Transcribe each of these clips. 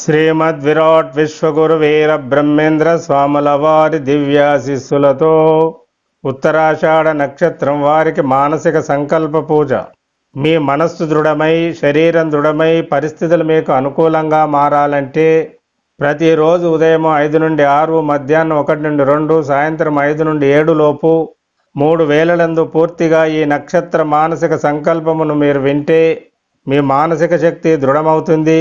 శ్రీమద్ విరాట్ విశ్వగురు వీర బ్రహ్మేంద్ర స్వాముల వారి దివ్యాశిస్సులతో ఉత్తరాషాఢ నక్షత్రం వారికి మానసిక సంకల్ప పూజ. మీ మనస్సు దృఢమై శరీరం దృఢమై పరిస్థితులు మీకు అనుకూలంగా మారాలంటే ప్రతిరోజు ఉదయం ఐదు నుండి ఆరు మధ్యాహ్నం ఒకటి నుండి రెండు సాయంత్రం ఐదు నుండి ఏడు లోపు మూడు వేలలందు పూర్తిగా ఈ నక్షత్ర మానసిక సంకల్పమును మీరు వింటే మీ మానసిక శక్తి దృఢమవుతుంది.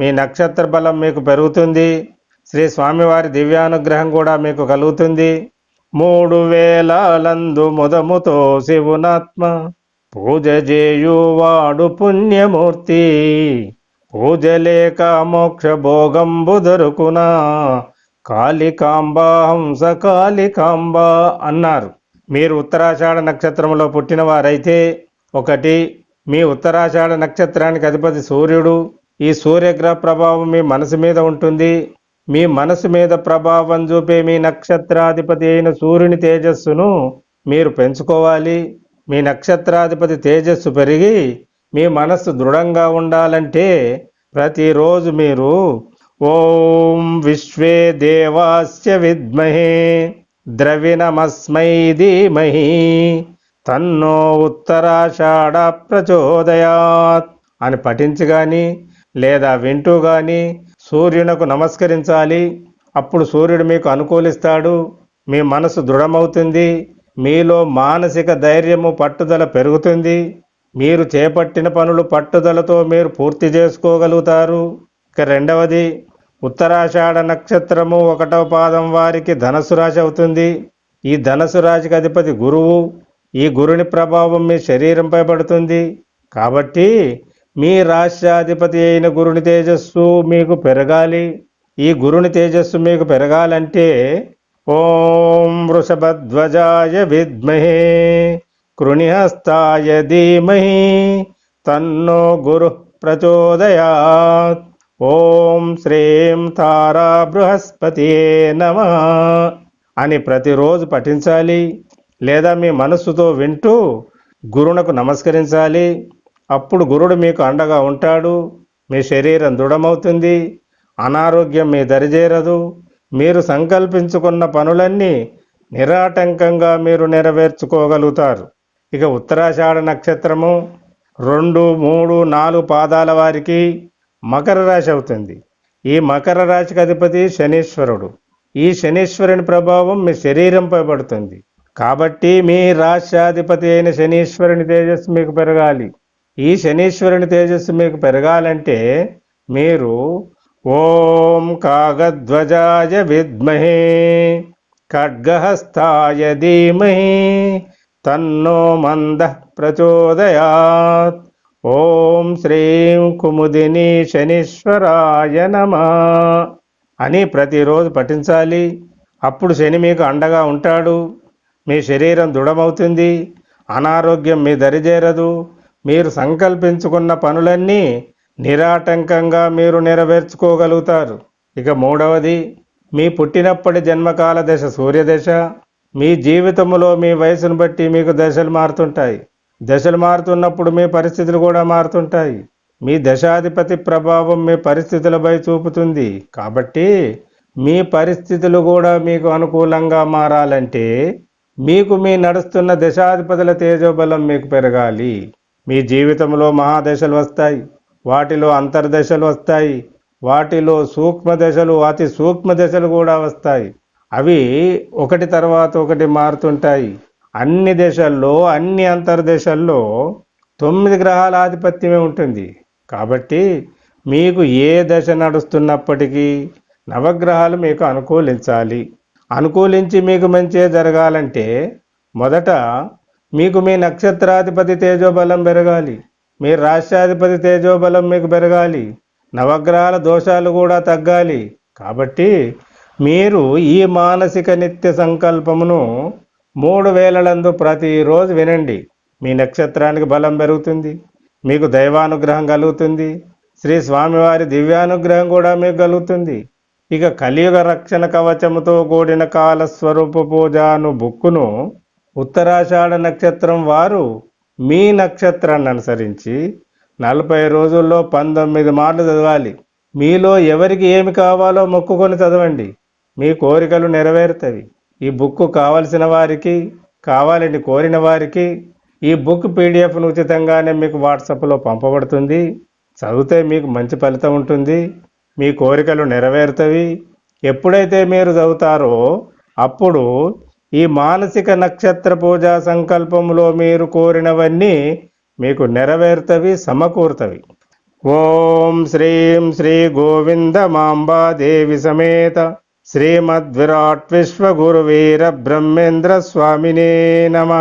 మీ నక్షత్ర బలం మీకు పెరుగుతుంది. శ్రీ స్వామివారి దివ్యానుగ్రహం కూడా మీకు కలుగుతుంది. మూడు వేలందు ముదముతో శివునాత్మ పూజ చేయువాడు పుణ్యమూర్తి. పూజ లేక మోక్ష భోగంబు దొరుకునా. కాళికాంబ హంస కాళికాంబ అన్నారు. మీరు ఉత్తరాషాఢ నక్షత్రంలో పుట్టిన వారైతే ఒకటి మీ ఉత్తరాషాఢ నక్షత్రానికి అధిపతి సూర్యుడు. ఈ సూర్యగ్రహ ప్రభావం మీ మనసు మీద ఉంటుంది. మీ మనసు మీద ప్రభావం చూపే మీ నక్షత్రాధిపతి అయిన సూర్యుని తేజస్సును మీరు పెంచుకోవాలి. మీ నక్షత్రాధిపతి తేజస్సు పెరిగి మీ మనస్సు దృఢంగా ఉండాలంటే ప్రతిరోజు మీరు ఓం విశ్వే దేవాస్య విద్మహే ద్రవిణమస్మై ధీమహి తన్నో ఉత్తరాషాఢ ప్రచోదయాత్ అని పఠించగాని లేదా వింటూ కానీ సూర్యునకు నమస్కరించాలి. అప్పుడు సూర్యుడు మీకు అనుకూలిస్తాడు. మీ మనసు దృఢమవుతుంది. మీలో మానసిక ధైర్యము పట్టుదల పెరుగుతుంది. మీరు చేపట్టిన పనులు పట్టుదలతో మీరు పూర్తి చేసుకోగలుగుతారు. ఇక రెండవది ఉత్తరాషాఢ నక్షత్రము ఒకటవ పాదం వారికి ధనసు రాశి అవుతుంది. ఈ ధనసు రాశికి అధిపతి గురువు. ఈ గురుని ప్రభావం మీ శరీరంపై పడుతుంది. కాబట్టి మీ రాష్ట్రాధిపతి అయిన గురుని తేజస్సు మీకు పెరగాలి. ఈ గురుని తేజస్సు మీకు పెరగాలంటే ఓం వృషభధ్వజాయ విద్మహే కృణిహస్తాయ ధీమహి తన్నో గురు ప్రచోదయాత్. ఓం శ్రీం తారా బృహస్పతియే నమ అని ప్రతిరోజు పఠించాలి. లేదా మీ మనస్సుతో వింటూ గురునకు నమస్కరించాలి. అప్పుడు గురుడు మీకు అండగా ఉంటాడు. మీ శరీరం దృఢమవుతుంది. అనారోగ్యం మీ దరిచేరదు. మీరు సంకల్పించుకున్న పనులన్నీ నిరాటంకంగా మీరు నెరవేర్చుకోగలుగుతారు. ఇక ఉత్తరాషాఢ నక్షత్రము రెండు మూడు నాలుగు పాదాల వారికి మకర రాశి అవుతుంది. ఈ మకర రాశికి అధిపతి శనీశ్వరుడు. ఈ శనీశ్వరుని ప్రభావం మీ శరీరంపై పడుతుంది. కాబట్టి మీ రాశ్యాధిపతి అయిన శనీశ్వరుని తేజస్సు మీకు పెరగాలి. ఈ శనీశ్వరుని తేజస్సు మీకు పెరగాలంటే మీరు ఓం కాగధ్వజాయ విద్మహే ఖడ్గహస్తాయ ధీమహి తన్నో మంద ప్రచోదయాత్. ఓం శ్రీం కుముదిని శనీశ్వరాయ నమ అని ప్రతిరోజు పఠించాలి. అప్పుడు శని మీకు అండగా ఉంటాడు. మీ శరీరం దృఢమవుతుంది. అనారోగ్యం మీ దరిచేరదు. మీరు సంకల్పించుకున్న పనులన్నీ నిరాటంకంగా మీరు నెరవేర్చుకోగలుగుతారు. ఇక మూడవది మీ పుట్టినప్పటి జన్మకాల దశ సూర్యదశ. మీ జీవితంలో మీ వయసును బట్టి మీకు దశలు మారుతుంటాయి. దశలు మారుతున్నప్పుడు మీ పరిస్థితులు కూడా మారుతుంటాయి. మీ దశాధిపతి ప్రభావం మీ పరిస్థితులపై చూపుతుంది. కాబట్టి మీ పరిస్థితులు కూడా మీకు అనుకూలంగా మారాలంటే మీకు మీ నడుస్తున్న దశాధిపతుల తేజోబలం మీకు పెరగాలి. మీ జీవితంలో మహాదశలు వస్తాయి. వాటిలో అంతర్దశలు వస్తాయి. వాటిలో సూక్ష్మ దశలు అతి సూక్ష్మ దశలు కూడా వస్తాయి. అవి ఒకటి తర్వాత ఒకటి మారుతుంటాయి. అన్ని దశల్లో అన్ని అంతర్దశల్లో తొమ్మిది గ్రహాల ఆధిపత్యమే ఉంటుంది. కాబట్టి మీకు ఏ దశ నడుస్తున్నప్పటికీ నవగ్రహాలు మీకు అనుకూలించాలి. అనుకూలించి మీకు మంచి జరగాలంటే మొదట మీకు మీ నక్షత్రాధిపతి తేజోబలం పెరగాలి. మీ రాష్ట్రాధిపతి తేజోబలం మీకు పెరగాలి. నవగ్రహాల దోషాలు కూడా తగ్గాలి. కాబట్టి మీరు ఈ మానసిక నిత్య సంకల్పమును మూడు వేలలందు ప్రతిరోజు వినండి. మీ నక్షత్రానికి బలం పెరుగుతుంది. మీకు దైవానుగ్రహం కలుగుతుంది. శ్రీ స్వామివారి దివ్యానుగ్రహం కూడా మీకు కలుగుతుంది. ఇక కలియుగ రక్షణ కవచముతో కూడిన కాలస్వరూప పూజను బుక్కును ఉత్తరాషాఢ నక్షత్రం వారు మీ నక్షత్రాన్ని అనుసరించి నలభై రోజుల్లో పంతొమ్మిది మార్లు చదవాలి. మీలో ఎవరికి ఏమి కావాలో మొక్కుకొని చదవండి. మీ కోరికలు నెరవేరుతాయి ఈ బుక్ కావలసిన వారికి కావాలని కోరిన వారికి ఈ బుక్ పీడిఎఫ్ను ఉచితంగానే మీకు వాట్సాప్లో పంపబడుతుంది. చదివితే మీకు మంచి ఫలితం ఉంటుంది. మీ కోరికలు నెరవేరుతవి. ఎప్పుడైతే మీరు చదువుతారో అప్పుడు ఈ మానసిక నక్షత్ర పూజా సంకల్పంలో మీరు కోరినవన్నీ మీకు నెరవేరుతవి సమకూర్తవి. ఓం శ్రీం శ్రీ గోవింద మాంబాదేవి సమేత శ్రీమద్విరాట్ విశ్వగురువీర బ్రహ్మేంద్ర స్వామినే నమ.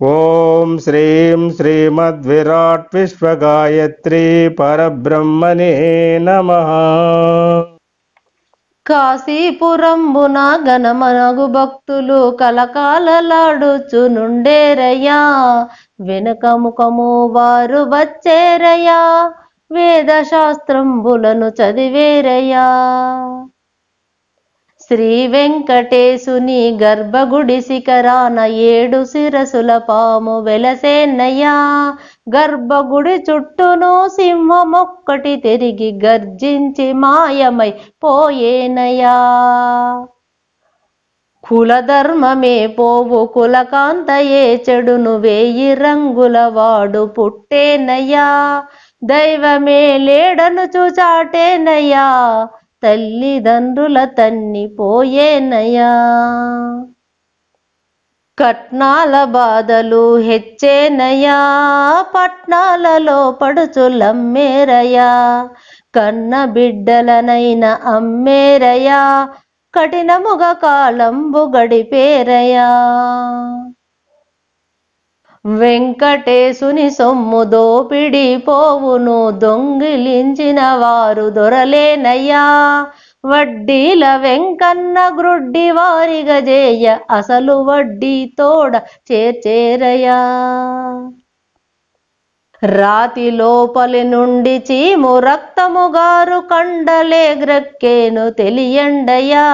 ఓం శ్రీం శ్రీమద్విరాట్ విశ్వగాయత్రీ పరబ్రహ్మణే నమ. కాశీపురంబున గణమనగు భక్తులు కలకాలలాడుచునుండేరయ్యా వెనక ముఖము వారు వచ్చేరయ్యా. వేద శాస్త్రంబులను చదివేరయ్యా. శ్రీ వెంకటేశుని గర్భగుడి శిఖరాన ఏడు శిరసుల పాము వెలసేన్నయ్యా గర్భగుడి చుట్టూను సింహమొక్కటి తిరిగి గర్జించి మాయమై పోయేనయ్యా. కులధర్మమే పోవు కులకాంతయే చెడును వేయి రంగుల వాడు పుట్టేనయ్యా. దైవమే లేడను చూచాటేనయ్యా తల్లిదండ్రుల తన్ని పోయేనయా కట్నాల బాధలు హెచ్చేనయ్యా. పట్నాలలో పడుచులమ్మేరయ్యా కన్న బిడ్డలనైన అమ్మేరయా కఠినముగ కాలంబు గడిపేరయా వెంకటేశుని సొమ్ము దోపిడి పోవును దొంగిలించిన వారు దొరలేనయ్యా. వడ్డీల వెంకన్న గ్రుడ్డి వారి గజేయ అసలు వడ్డీ తోడ చేర్చేరయా రాతి లోపలి నుండి చీము రక్తము గారు కండలే గ్రక్కేను తెలియండయా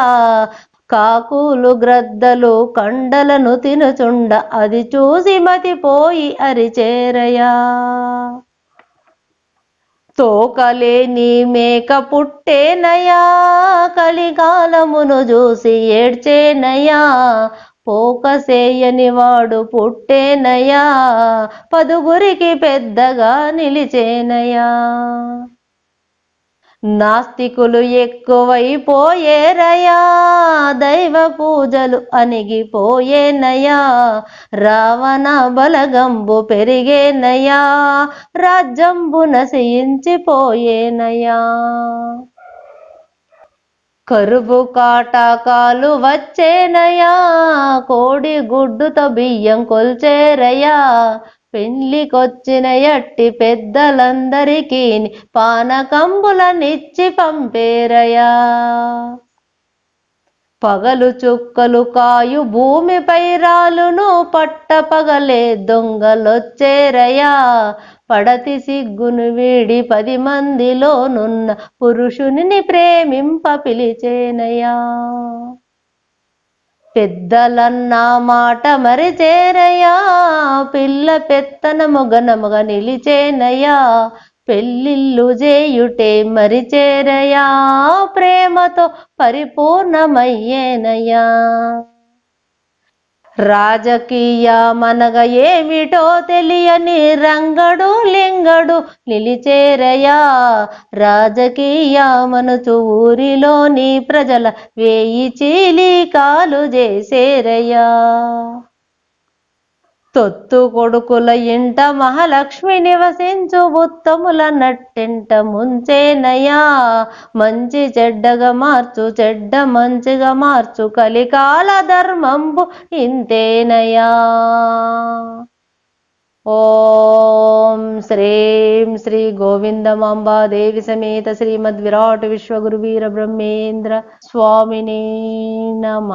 కాకులు గ్రద్దలు కండలను తినుచుండ అది చూసి మతిపోయి అరిచేరయా. తోకలేని మేక పుట్టేనయా కలికాలమును చూసి ఏడ్చేనయా. పోకసేయని వాడు పుట్టేనయా పదుగురికి పెద్దగా నిలిచేనయా. నాస్తికులు ఎక్కువైపోయేరయా దైవ పూజలు అణిగిపోయేనయా రావణ బలగంబు పెరిగేనయా రాజ్యంబు నశయించిపోయేనయా కరువు కాటాకాలు వచ్చేనయా కోడి గుడ్డుతో బియ్యం కొల్చేరయా పెళ్ళికొచ్చిన ఎట్టి పెద్దలందరికీ పానకంబులనిచ్చి పంపేరయా. పగలు చుక్కలు కాయు భూమిపై రాలును పట్ట పగలే దొంగలొచ్చేరయా. పడతి సిగ్గును వీడి పది మందిలోనున్న పురుషుని ప్రేమింప పిలిచేనయా. పెద్దలన్నా మాట మరిచేరయ్యా పిల్ల పెత్తనము గనముగ నిలిచేనయ్యా పెళ్ళిళ్ళు చేయుటే మరిచేరయ్యా ప్రేమతో పరిపూర్ణమయ్యేనయ్యా రాజకీయమనగ ఏమిటో తెలియని రంగడు లింగడు నిలిచేరయా. రాజకీయమనుచు ఊరిలోని ప్రజల వేయి చీలికాలు చేసేరయ్యా తొత్తు కొడుకుల ఇంట మహాలక్ష్మి నివసించు ఉత్తముల నట్టెంట ముంచేనయా మంచి చెడ్డగా మార్చు చెడ్డ మంచిగా మార్చు కలికాల ధర్మంబు ఇంతేనయా ఓం శ్రీం శ్రీ గోవిందమాంబాదేవి సమేత శ్రీమద్ విరాట్ విశ్వగురు వీర బ్రహ్మేంద్ర స్వామిని నమ.